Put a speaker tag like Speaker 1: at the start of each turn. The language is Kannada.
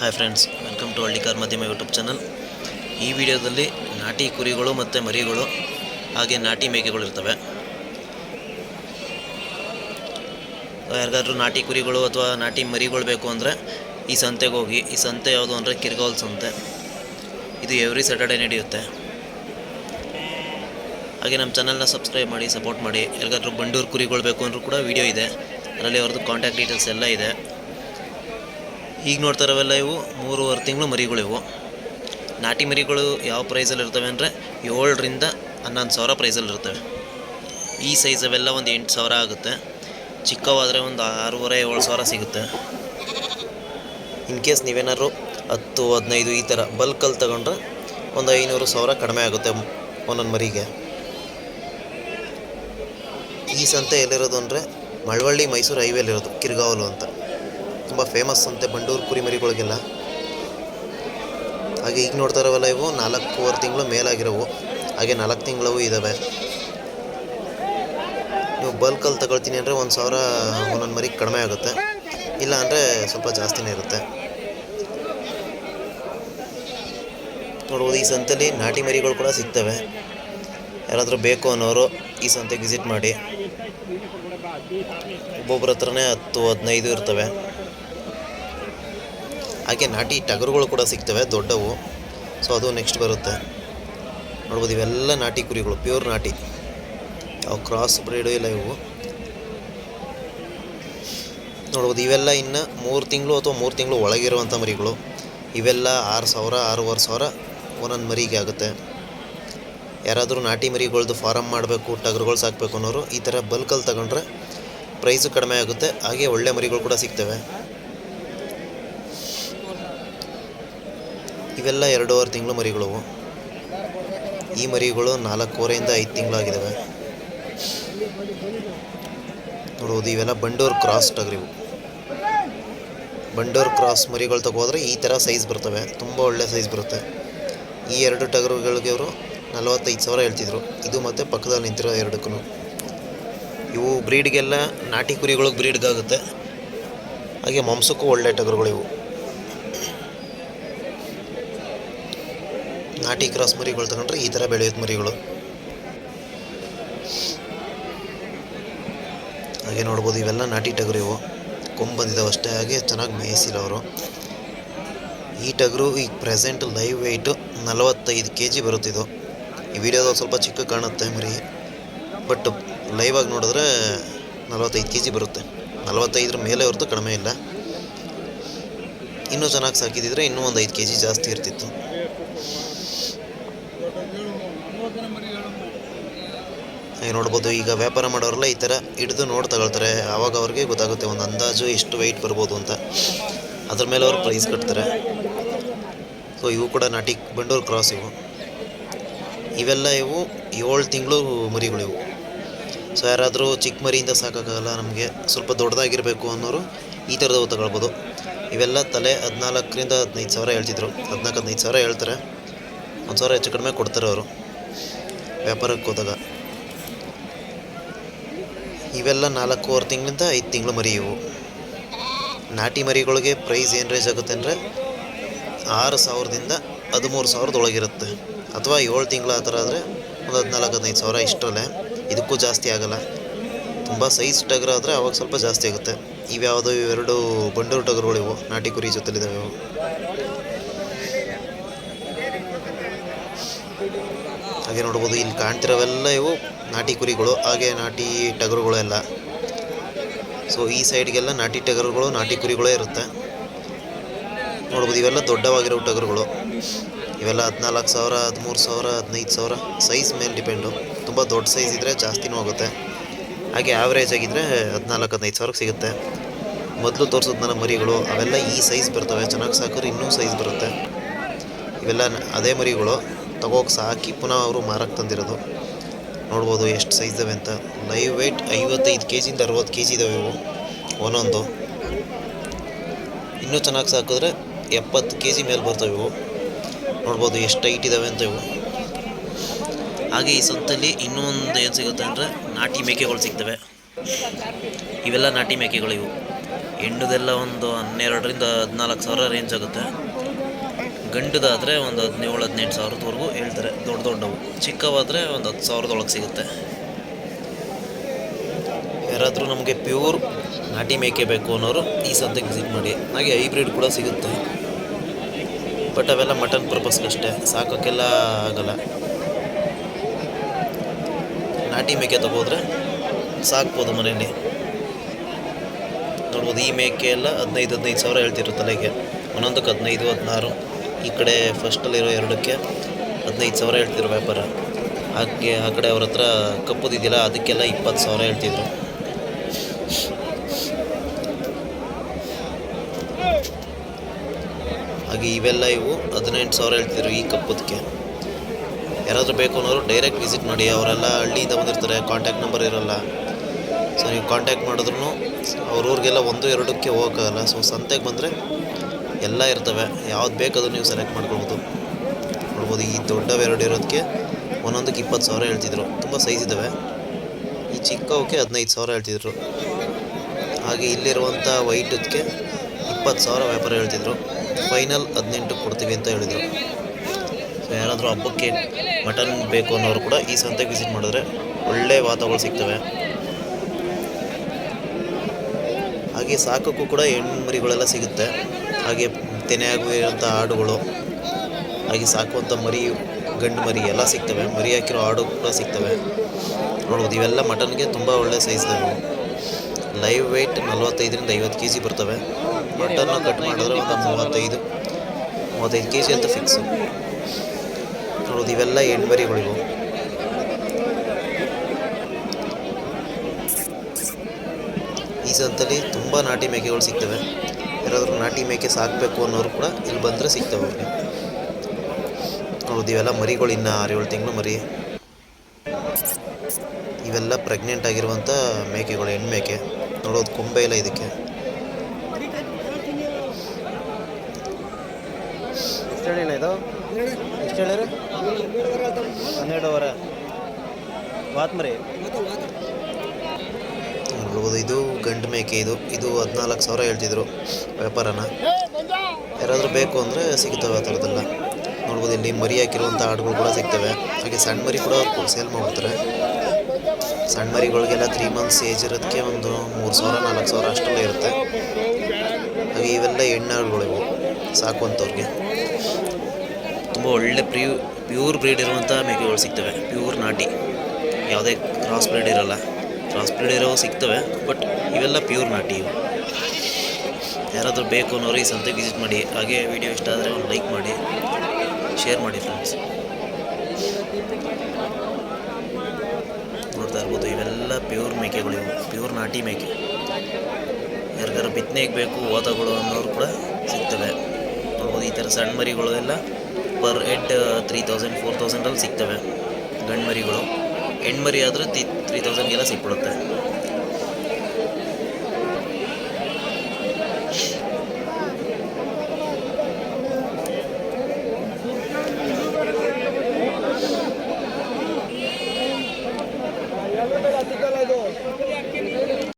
Speaker 1: Hi friends welcome to Hallikar ಮಾಧ್ಯಮ ಯೂಟ್ಯೂಬ್ ಚಾನಲ್ ಈ ವಿಡಿಯೋದಲ್ಲಿ ನಾಟಿ ಕುರಿಗಳು ಮತ್ತು ಮರಿಗಳು, ಹಾಗೆ ನಾಟಿ ಮೇಕೆಗಳು ಇರ್ತವೆ. ಯಾರಿಗಾದ್ರೂ ನಾಟಿ ಕುರಿಗಳು ಅಥವಾ ನಾಟಿ ಮರಿಗಳು ಬೇಕು ಅಂದರೆ ಈ ಸಂತೆಗೆ ಹೋಗಿ. ಈ ಸಂತೆ ಯಾವುದು ಅಂದರೆ ಕಿರ್ಗೋಲ್ ಸಂತೆ. ಇದು ಎವ್ರಿ ಸ್ಯಾಟರ್ಡೆ ನಡೆಯುತ್ತೆ. ಹಾಗೆ ನಮ್ಮ ಚಾನಲ್ನ ಸಬ್ಸ್ಕ್ರೈಬ್ ಮಾಡಿ ಸಪೋರ್ಟ್ ಮಾಡಿ. ಯಾರಿಗಾದ್ರೂ ಬಂಡೂರು ಕುರಿಗಳು ಬೇಕು ಅಂದರೂ ಕೂಡ ವಿಡಿಯೋ ಇದೆ. ಅದರಲ್ಲಿ ಅವ್ರದ್ದು ಕಾಂಟ್ಯಾಕ್ಟ್ ಡೀಟೇಲ್ಸ್ ಎಲ್ಲ ಇದೆ. ಈಗ ನೋಡ್ತಾ ಇರೋವೆಲ್ಲ ಇವು? ಮೂರುವರೆ ತಿಂಗಳು ಮರಿಗಳು ಇವು. ನಾಟಿ ಮರಿಗಳು ಯಾವ ಪ್ರೈಸಲ್ಲಿ ಇರ್ತವೆ ಅಂದರೆ ಏಳರಿಂದ ಹನ್ನೊಂದು ಸಾವಿರ ಪ್ರೈಸಲ್ಲಿ ಇರ್ತವೆ. ಈ ಸೈಜ್ ಅವೆಲ್ಲ ಒಂದು ಎಂಟು ಸಾವಿರ ಆಗುತ್ತೆ. ಚಿಕ್ಕವಾದರೆ ಒಂದು ಆರೂವರೆ, ಏಳು ಸಾವಿರ ಸಿಗುತ್ತೆ. ಇನ್ ಕೇಸ್ ನೀವೇನಾದ್ರು ಹತ್ತು, ಹದಿನೈದು ಈ ಥರ ಬಲ್ಕಲ್ಲಿ ತಗೊಂಡ್ರೆ ಒಂದು ಐನೂರು ಸಾವಿರ ಕಡಿಮೆ ಆಗುತ್ತೆ ಒಂದೊಂದು ಮರಿಗೆ. ಈ ಸಂತೆ ಎಲ್ಲಿರೋದು ಅಂದರೆ ಮಳವಳ್ಳಿ ಮೈಸೂರು ಹೈವೇಲಿರೋದು ಕಿರ್ಗಾವಲು ಅಂತ. ತುಂಬ ಫೇಮಸ್ ಅಂತೆ ಬಂಡೂರು ಕುರಿಮರಿಗಳಿಗೆಲ್ಲ ಹಾಗೆ ಈಗ ನೋಡ್ತಾ ಇರೋವಲ್ಲ ಇವು, ನಾಲ್ಕೂವರೆ ತಿಂಗಳು ಮೇಲಾಗಿರೋವು. ಹಾಗೆ ನಾಲ್ಕು ತಿಂಗಳವು ಇದ್ದಾವೆ ನೀವು ಬಲ್ಕಲ್ಲಿ ತಗೊಳ್ತೀನಿ ಅಂದರೆ ಒಂದು ಸಾವಿರ ಒಂದೊಂದು ಮರಿ ಕಡಿಮೆ ಆಗುತ್ತೆ. ಇಲ್ಲ ಅಂದರೆ ಸ್ವಲ್ಪ ಜಾಸ್ತಿನೇ ಇರುತ್ತೆ. ನೋಡ್ಬೋದು, ಈ ಸಂತೆಯಲ್ಲಿ ನಾಟಿ ಮರಿಗಳು ಕೂಡ ಸಿಗ್ತವೆ. ಯಾರಾದರೂ ಬೇಕು ಅನ್ನೋರು ಈ ಸಂತೆಗೆ ವಿಸಿಟ್ ಮಾಡಿ. ಒಬ್ಬೊಬ್ಬರ ಹತ್ರನೇ ಹತ್ತು, ಹದಿನೈದು ಇರ್ತವೆ. ಹಾಗೆ ನಾಟಿ ಟಗರುಗಳು ಕೂಡ ಸಿಗ್ತವೆ, ದೊಡ್ಡವು. ಸೊ ಅದು ನೆಕ್ಸ್ಟ್ ಬರುತ್ತೆ. ನೋಡ್ಬೋದು, ಇವೆಲ್ಲ ನಾಟಿ ಕುರಿಗಳು ಪ್ಯೂರ್ ನಾಟಿ. ಯಾವ ಕ್ರಾಸ್ ಬ್ರೀಡು ಇಲ್ಲ ಇವು. ನೋಡ್ಬೋದು, ಇವೆಲ್ಲ ಇನ್ನು ಮೂರು ತಿಂಗಳು ಅಥವಾ ಮೂರು ತಿಂಗಳು ಒಳಗಿರುವಂಥ ಮರಿಗಳು. ಇವೆಲ್ಲ ಆರು ಸಾವಿರ, ಆರೂವರೆ ಸಾವಿರ ಒಂದೊಂದು ಮರಿಗೆ ಆಗುತ್ತೆ. ಯಾರಾದರೂ ನಾಟಿ ಮರಿಗಳ್ದು ಫಾರಮ್ ಮಾಡಬೇಕು, ಟಗರುಗಳು ಸಾಕಬೇಕು ಅನ್ನೋರು ಈ ಥರ ಬಲ್ಕಲ್ಲಿ ತಗೊಂಡ್ರೆ ಪ್ರೈಸು ಕಡಿಮೆ ಆಗುತ್ತೆ. ಹಾಗೆ ಒಳ್ಳೆ ಮರಿಗಳು ಕೂಡ ಸಿಗ್ತವೆ. ಇವೆಲ್ಲ ಎರಡೂವರೆ ತಿಂಗಳು ಮರಿಗಳು ಈ ಮರಿಗಳು ನಾಲ್ಕೂವರೆಯಿಂದ ಐದು ತಿಂಗಳಾಗಿದ್ದಾವೆ ನೋಡ್ಬೋದು ಇವೆಲ್ಲ ಬಂಡೋರ್ ಕ್ರಾಸ್ ಟಗರಿವು ಬಂಡೋರ್ ಕ್ರಾಸ್ ಮರಿಗಳು ತಗೋದ್ರೆ ಈ ಥರ ಸೈಜ್ ಬರ್ತವೆ. ತುಂಬ ಒಳ್ಳೆ ಸೈಜ್ ಬರುತ್ತೆ. ಈ ಎರಡು ಟಗರುಗಳಿಗೆ ಅವರು ನಲವತ್ತೈದು ಸಾವಿರ ಹೇಳ್ತಿದ್ರು. ಇದು ಮತ್ತು ಪಕ್ಕದಲ್ಲಿ ನಿಂತಿರೋ ಎರಡಕ್ಕೂ ಇವು ಬ್ರೀಡ್ಗೆಲ್ಲ ನಾಟಿ ಕುರಿಗಳಿಗೆ ಬ್ರೀಡ್ಗಾಗುತ್ತೆ. ಹಾಗೆ ಮಾಂಸಕ್ಕೂ ಒಳ್ಳೆ ಟಗರುಗಳು ನಾಟಿ ಕ್ರಾಸ್ ಮರಿಗಳು ತಗೊಂಡ್ರೆ ಈ ಥರ ಬೆಳೆಯೋದು ಮರಿಗಳು. ಹಾಗೆ ನೋಡ್ಬೋದು ಇವೆಲ್ಲ ನಾಟಿ ಟಗರು ಇವು. ಕೊಂಬ್ ಅಷ್ಟೇ, ಹಾಗೆ ಚೆನ್ನಾಗಿ ಮೇಯಿಸಿಲ್ಲ ಅವರು. ಈ ಟಗರು ಈಗ ಪ್ರೆಸೆಂಟ್ ಲೈವ್ ವೆಯ್ಟು ನಲವತ್ತೈದು ಕೆ ಜಿ ಬರುತ್ತಿದ್ದು ಈ ವಿಡಿಯೋದಲ್ಲಿ ಸ್ವಲ್ಪ ಚಿಕ್ಕ ಕಾಣುತ್ತೆ ಮರಿ, ಬಟ್ ಲೈವ್ ಆಗಿ ನೋಡಿದ್ರೆ ನಲವತ್ತೈದು ಕೆ ಜಿ ಬರುತ್ತೆ. ನಲವತ್ತೈದರ ಮೇಲೆ ಹೊರತು ಕಡಿಮೆ ಇಲ್ಲ. ಇನ್ನೂ ಚೆನ್ನಾಗಿ ಸಾಕಿದಿದ್ರೆ ಇನ್ನೂ ಒಂದು ಐದು ಕೆ ಜಿ ಜಾಸ್ತಿ ಇರ್ತಿತ್ತು. ಹಾಗೆ ನೋಡ್ಬೋದು, ಈಗ ವ್ಯಾಪಾರ ಮಾಡೋರೆಲ್ಲ ಈ ಥರ ಹಿಡಿದು ನೋಡಿ ತಗೊಳ್ತಾರೆ. ಆವಾಗ ಅವ್ರಿಗೆ ಗೊತ್ತಾಗುತ್ತೆ ಒಂದು ಅಂದಾಜು ಎಷ್ಟು ವೆಯ್ಟ್ ಬರ್ಬೋದು ಅಂತ. ಅದ್ರ ಮೇಲೆ ಅವ್ರು ಪ್ರೈಸ್ ಕಟ್ತಾರೆ. ಸೊ ಇವು ಕೂಡ ನಾಟಿ ಬಂಡೂರು ಕ್ರಾಸ್ ಇವು. ಇವೆಲ್ಲ ಇವು ಏಳು ತಿಂಗಳು ಮರಿಗಳು ಇವು. ಸೊ ಯಾರಾದರೂ ಚಿಕ್ಕ ಮರಿಯಿಂದ ಸಾಕಾಗಲ್ಲ ನಮಗೆ, ಸ್ವಲ್ಪ ದೊಡ್ಡದಾಗಿರಬೇಕು ಅನ್ನೋರು ಈ ಥರದವು ತಗೊಳ್ಬೋದು. ಇವೆಲ್ಲ ತಲೆ ಹದಿನಾಲ್ಕರಿಂದ ಹದಿನೈದು ಸಾವಿರ ಹೇಳ್ತಿದ್ರು. ಹದಿನಾಲ್ಕು ಹದಿನೈದು ಸಾವಿರ ಹೇಳ್ತಾರೆ. ಒಂದು ಸಾವಿರ ಹೆಚ್ಚು ಕಡಿಮೆ ಕೊಡ್ತಾರೆ ಅವರು ವ್ಯಾಪಾರಕ್ಕೆ ಹೋದಾಗ. ಇವೆಲ್ಲ ನಾಲ್ಕೂವರೆ ತಿಂಗಳಿಂದ ಐದು ತಿಂಗಳು ಮರಿ ಇವು. ನಾಟಿ ಮರಿಗಳಿಗೆ ಪ್ರೈಸ್ ಏನು ರೇಂಜ್ ಆಗುತ್ತೆ ಅಂದರೆ ಆರು ಸಾವಿರದಿಂದ ಹದಿಮೂರು ಸಾವಿರದೊಳಗಿರುತ್ತೆ. ಅಥವಾ ಏಳು ತಿಂಗಳ ಆ ಥರ ಆದರೆ ಒಂದು ಹದಿನಾಲ್ಕು, ಹದಿನೈದು ಸಾವಿರ ಇಷ್ಟರಲ್ಲೇ. ಇದಕ್ಕೂ ಜಾಸ್ತಿ ಆಗಲ್ಲ. ತುಂಬ ಸೈಜ್ ಟಗರ್ ಆದರೆ ಅವಾಗ ಸ್ವಲ್ಪ ಜಾಸ್ತಿ ಆಗುತ್ತೆ. ಇವ್ಯಾವುದು ಇವೆರಡು ಬಂಡೂರು ಟಗರುಗಳಿವು, ನಾಟಿ ಕುರಿ ಜೊತೆಲಿದ್ದಾವೆ ಇವು. ಹಾಗೆ ನೋಡ್ಬೋದು, ಇಲ್ಲಿ ಕಾಣ್ತಿರೋವೆಲ್ಲ ಇವು ನಾಟಿ ಕುರಿಗಳು, ಹಾಗೆ ನಾಟಿ ಟಗರುಗಳು ಎಲ್ಲ. ಸೊ ಈ ಸೈಡ್ಗೆಲ್ಲ ನಾಟಿ ಟಗರುಗಳು, ನಾಟಿ ಕುರಿಗಳೇ ಇರುತ್ತೆ. ನೋಡ್ಬೋದು, ಇವೆಲ್ಲ ದೊಡ್ಡವಾಗಿರೋ ಟಗರುಗಳು. ಇವೆಲ್ಲ ಹದಿನಾಲ್ಕು ಸಾವಿರ, ಹದಿಮೂರು ಸಾವಿರ, ಹದಿನೈದು ಸಾವಿರ ಸೈಜ್ ಮೇಲೆ ಡಿಪೆಂಡು ತುಂಬ ದೊಡ್ಡ ಸೈಜ್ ಇದ್ದರೆ ಜಾಸ್ತಿನೂ ಆಗುತ್ತೆ. ಹಾಗೆ ಆವ್ರೇಜ್ ಆಗಿದ್ದರೆ ಹದಿನಾಲ್ಕು, ಹದಿನೈದು ಸಾವಿರಕ್ಕೆ ಸಿಗುತ್ತೆ. ಮೊದಲು ತೋರಿಸೋದು ನನ್ನ ಮರಿಗಳು, ಅವೆಲ್ಲ ಈ ಸೈಜ್ ಬರ್ತವೆ. ಚೆನ್ನಾಗಿ ಸಾಕಿದ್ರೆ ಇನ್ನೂ ಸೈಜ್ ಬರುತ್ತೆ. ಇವೆಲ್ಲ ಅದೇ ಮರಿಗಳು. ತಗೋಕೆ ಸಾಕಿ ಪುನಃ ಅವರು ಮಾರಕ್ಕೆ ತಂದಿರೋದು. ನೋಡ್ಬೋದು ಎಷ್ಟು ಸೈಜ್ ಇದಾವೆ ಅಂತ. ಲೈವ್ ವೆಯ್ಟ್ ಐವತ್ತೈದು ಕೆ ಜಿಯಿಂದ ಅರವತ್ತು ಕೆ ಜಿ ಇದ್ದಾವೆ ಇವು. ಒಂದೊಂದು. ಇನ್ನೂ ಚೆನ್ನಾಗಿ ಸಾಕಿದ್ರೆ ಎಪ್ಪತ್ತು ಕೆ ಜಿ ಮೇಲೆ ಬರ್ತವೆ ಇವು. ನೋಡ್ಬೋದು ಎಷ್ಟು ಟೈಟ್ ಇದ್ದಾವೆ ಅಂತ ಇವು. ಹಾಗೆ ಈ ಸುತ್ತಲ್ಲಿ ಇನ್ನೊಂದು ಏನು ಸಿಗುತ್ತೆ ಅಂದರೆ ನಾಟಿ ಮೇಕೆಗಳು ಸಿಗ್ತವೆ. ಇವೆಲ್ಲ ನಾಟಿ ಮೇಕೆಗಳು ಇವು. ಹೆಣ್ಣುದೆಲ್ಲ ಒಂದು ಹನ್ನೆರಡರಿಂದ ಹದಿನಾಲ್ಕು ಸಾವಿರ ರೇಂಜ್ ಆಗುತ್ತೆ. ಗಂಡುದಾದರೆ ಒಂದು ಹದಿನೇಳು, ಹದಿನೆಂಟು ಸಾವಿರದವರೆಗೂ ಹೇಳ್ತಾರೆ, ದೊಡ್ಡ ದೊಡ್ಡವು. ಚಿಕ್ಕವಾದರೆ ಒಂದು ಹತ್ತು ಸಾವಿರದೊಳಗೆ ಸಿಗುತ್ತೆ. ಯಾರಾದರೂ ನಮಗೆ ಪ್ಯೂರ್ ನಾಟಿ ಮೇಕೆ ಬೇಕು ಅನ್ನೋರು ಈ ಸಂತೆಗೆ ವಿಸಿಟ್ ಮಾಡಿ. ಹಾಗೆ ಹೈಬ್ರಿಡ್ ಕೂಡ ಸಿಗುತ್ತೆ. ಬಟ್ ಅವೆಲ್ಲ ಮಟನ್ ಪರ್ಪಸ್ಗಷ್ಟೇ ಸಾಕೋಕ್ಕೆಲ್ಲ ಆಗಲ್ಲ. ನಾಟಿ ಮೇಕೆ ತಗೋದ್ರೆ ಸಾಕ್ಬೋದು ಮನೆಯಲ್ಲಿ. ನೋಡ್ಬೋದು ಈ ಮೇಕೆ ಎಲ್ಲ ಹದಿನೈದು ಹದಿನೈದು ಸಾವಿರ ಹೇಳ್ತಿರು ತಲೆಗೆ. ಒಂದೊಂದಕ್ಕೆ ಹದಿನೈದು, ಹದಿನಾರು. ಈ ಕಡೆ ಫಸ್ಟಲ್ಲಿರೋ ಎರಡಕ್ಕೆ ಹದಿನೈದು ಸಾವಿರ ಹೇಳ್ತಿದ್ರು ವ್ಯಾಪಾರ. ಹಾಗೆ ಆ ಕಡೆ ಅವ್ರ ಹತ್ರ ಕಪ್ಪುದಿದ್ದಿಲ್ಲ ಅದಕ್ಕೆಲ್ಲ ಇಪ್ಪತ್ತು ಸಾವಿರ ಹೇಳ್ತಿದ್ರು. ಹಾಗೆ ಇವೆಲ್ಲ ಇವು ಹದಿನೆಂಟು ಸಾವಿರ ಹೇಳ್ತಿದ್ರು ಈ ಕಪ್ಪದಕ್ಕೆ ಯಾರಾದರೂ ಬೇಕು ಅನ್ನೋರು ಡೈರೆಕ್ಟ್ ವಿಸಿಟ್ ಮಾಡಿ, ಅವರೆಲ್ಲ ಹಳ್ಳಿಯಿಂದ ಬಂದಿರ್ತಾರೆ ಕಾಂಟ್ಯಾಕ್ಟ್ ನಂಬರ್ ಇರೋಲ್ಲ. ಸೊ ನೀವು ಕಾಂಟ್ಯಾಕ್ಟ್ ಮಾಡಿದ್ರು ಅವ್ರ ಊರಿಗೆಲ್ಲ ಒಂದು, ಎರಡಕ್ಕೆ ಹೋಗೋಕ್ಕಾಗಲ್ಲ. ಸೊ ಸಂತೆಗೆ ಬಂದರೆ ಎಲ್ಲ ಇರ್ತವೆ. ಯಾವ್ದು ಬೇಕಾದ್ರೂ ನೀವು ಸೆಲೆಕ್ಟ್ ಮಾಡ್ಕೊಳ್ಬೋದು. ನೋಡ್ಬೋದು, ಈ ದೊಡ್ಡವೆರಡು ಇರೋದಕ್ಕೆ ಒಂದೊಂದಕ್ಕೆ ಇಪ್ಪತ್ತು ಸಾವಿರ ಹೇಳ್ತಿದ್ರು. ತುಂಬ ಸೈಜ್ ಇದ್ದಾವೆ ಈ ಚಿಕ್ಕವಕ್ಕೆ ಹದಿನೈದು ಸಾವಿರ ಹೇಳ್ತಿದ್ರು. ಹಾಗೆ ಇಲ್ಲಿರುವಂಥ ವೈಟದಕ್ಕೆ ಇಪ್ಪತ್ತು ಸಾವಿರ ವ್ಯಾಪಾರ ಹೇಳ್ತಿದ್ರು. ಫೈನಲ್ ಹದಿನೆಂಟಕ್ಕೆ ಕೊಡ್ತೀವಿ ಅಂತ ಹೇಳಿದರು. ಸೊ ಯಾರಾದರೂ ಹಬ್ಬಕ್ಕೆ ಮಟನ್ ಬೇಕು ಅನ್ನೋರು ಕೂಡ ಈ ಸಂತೆಗೆ ವಿಸಿಟ್ ಮಾಡಿದ್ರೆ ಒಳ್ಳೆ ವಾತಾವರಣ ಸಿಗ್ತವೆ. ಹಾಗೆ ಸಾಕಕ್ಕೂ ಕೂಡ ಹೆಣ್ಣು ಮರಿಗಳೆಲ್ಲ ಸಿಗುತ್ತೆ. ಹಾಗೆ ತೆನೆಯಾಗಿರುವಂಥ ಆಡುಗಳು ಹಾಗೆ ಸಾಕುವಂಥ ಮರಿ, ಗಂಡು ಮರಿ ಎಲ್ಲ ಸಿಗ್ತವೆ. ಮರಿ ಹಾಕಿರೋ ಆಡು ಕೂಡ ಸಿಗ್ತವೆ. ನೋಡ್ಬೋದು, ಇವೆಲ್ಲ ಮಟನ್ಗೆ ತುಂಬ ಒಳ್ಳೆ ಸೈಜ್ ಇದಾವೆ ಲೈವ್ ವೆಯ್ಟ್ ನಲ್ವತ್ತೈದರಿಂದ ಐವತ್ತು ಕೆ ಜಿ ಬರ್ತವೆ. ಮಟನ್ನು ಕಟ್ ಮಾಡಿದ್ರೆ ಒಂದು ಮೂವತ್ತೈದು ಮೂವತ್ತೈದು ಕೆ ಜಿ ಅಂತ ಫಿಕ್ಸು ನೋಡೋದು ಇವೆಲ್ಲ ಹೆಣ್ಮರಿಗಳಿವು ಈ ಸಂತಲ್ಲಿ ತುಂಬ ನಾಟಿ ಮೇಕೆಗಳು ಸಿಗ್ತವೆ. ಯಾರಾದರೂ ನಾಟಿ ಮೇಕೆ ಸಾಕಬೇಕು ಅನ್ನೋರು ಕೂಡ ಇಲ್ಲಿ ಬಂದರೆ ಸಿಗ್ತವೆ ಅವ್ರಿಗೆ. ನೋಡೋದು ಇವೆಲ್ಲ ಮರಿಗಳು ಇನ್ನು ಆರು ಏಳು ತಿಂಗಳು ಮರಿ. ಇವೆಲ್ಲ ಪ್ರೆಗ್ನೆಂಟ್ ಆಗಿರುವಂಥ ಮೇಕೆಗಳು ಹೆಣ್ಣು ಮೇಕೆ ನೋಡೋದು ಕೊಂಬೆ ಇಲ್ಲ ಇದಕ್ಕೆ. ಹನ್ನೆರಡು ಇದು? ಹನ್ನೆರಡುವರೆ. ಬಾತ್ ಮರಿ. ನೋಡ್ಬೋದು ಇದು ಗಂಡು ಮೇಕೆ ಇದು. ಇದು ಹದಿನಾಲ್ಕು ಸಾವಿರ ಹೇಳ್ತಿದ್ರು ವ್ಯಾಪಾರನ. ಯಾರಾದರೂ ಬೇಕು ಅಂದರೆ ಸಿಗ್ತವೆ ಆ ಥರದ್ದೆಲ್ಲ. ನೋಡ್ಬೋದು, ಇಲ್ಲಿ ಮರಿ ಹಾಕಿರುವಂಥ ಆಡುಗಳು ಕೂಡ ಸಿಗ್ತವೆ. ಹಾಗೆ ಸಣ್ಣ ಮರಿ ಕೂಡ ಸೇಲ್ ಮಾಡ್ತಾರೆ. ಸಣ್ಣ ಮರಿಗಳಿಗೆಲ್ಲ ತ್ರೀ ಮಂತ್ಸ್ ಏಜ್ ಇರೋದಕ್ಕೆ ಒಂದು ಮೂರು ಸಾವಿರ, ನಾಲ್ಕು ಸಾವಿರ ಅಷ್ಟೆಲ್ಲ ಇರುತ್ತೆ. ಹಾಗೆ ಇವೆಲ್ಲ ಎಣ್ಣೆ ಇವು, ಸಾಕುವಂಥವ್ರಿಗೆ. ತುಂಬ ಒಳ್ಳೆ ಪ್ರಿಯೂ ಪ್ಯೂರ್ ಬ್ರೀಡ್ ಇರುವಂಥ ಮೇಕೆಗಳು ಸಿಗ್ತವೆ. ಪ್ಯೂರ್ ನಾಟಿ. ಯಾವುದೇ ಕ್ರಾಸ್ ಬ್ರೀಡ್ ಇರಲ್ಲ. ಬ್ರೀಡ್ ಇರೋ ಸಿಗ್ತವೆ ಬಟ್ ಇವೆಲ್ಲ ಪ್ಯೂರ್ ನಾಟಿ ಇವು. ಯಾರಾದರೂ ಬೇಕು ಅನ್ನೋರು ಈ ಸಂತೆಗೆ ವಿಸಿಟ್ ಮಾಡಿ, ಹಾಗೆ ವಿಡಿಯೋ ಇಷ್ಟ ಆದರೆ ಒಂದು ಲೈಕ್ ಮಾಡಿ ಶೇರ್ ಮಾಡಿ ಫ್ರೆಂಡ್ಸ್ ನೋಡ್ತಾ ಇರ್ಬೋದು, ಇವೆಲ್ಲ ಪ್ಯೂರ್ ಮೇಕೆಗಳು ಇವು ಪ್ಯೂರ್ ನಾಟಿ ಮೇಕೆ. ಯಾರಿಗಾರು ಬಿತ್ತನೆಗೆ ಬೇಕು ಓದಗಳು ಅನ್ನೋರು ಕೂಡ ಸಿಗ್ತವೆ. ನೋಡ್ಬೋದು, ಈ ಥರ ಸಣ್ಣ ಮರಿಗಳು ಎಲ್ಲ per head three thousand four ತೌಸಂಡಲ್ಲಿ ಸಿಗ್ತವೆ ಗಂಡು ಮರಿಗಳು ಹೆಣ್ಮರಿ ಆದರೆ ತ್ರೀ ತ್ರೀ ತೌಸಂಡ್ಗೆಲ್ಲ ಸಿಕ್ಬಿಡುತ್ತೆ.